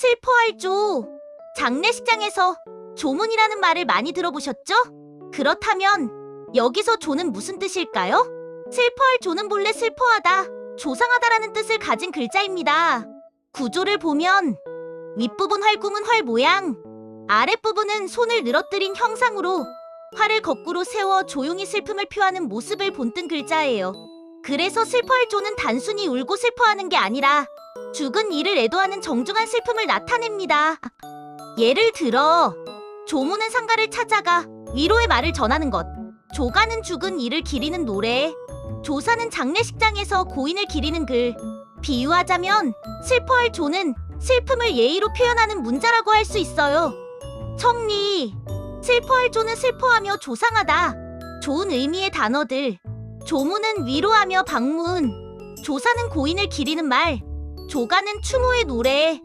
슬퍼할 조. 장례식장에서 조문이라는 말을 많이 들어보셨죠? 그렇다면 여기서 조는 무슨 뜻일까요? 슬퍼할 조는 본래 슬퍼하다, 조상하다라는 뜻을 가진 글자입니다. 구조를 보면 윗부분 활구문 활 모양, 아랫부분은 손을 늘어뜨린 형상으로 활을 거꾸로 세워 조용히 슬픔을 표하는 모습을 본뜬 글자예요. 그래서 슬퍼할 조는 단순히 울고 슬퍼하는 게 아니라 죽은 이를 애도하는 정중한 슬픔을 나타냅니다. 예를 들어 조문은 상가를 찾아가 위로의 말을 전하는 것, 조가는 죽은 이를 기리는 노래, 조사는 장례식장에서 고인을 기리는 글. 비유하자면 슬퍼할 조는 슬픔을 예의로 표현하는 문자라고 할 수 있어요. 청리 슬퍼할 조는 슬퍼하며 조상하다. 좋은 의미의 단어들. 조문은 위로하며 방문. 조사는 고인을 기리는 말. 조가는 추모의 노래.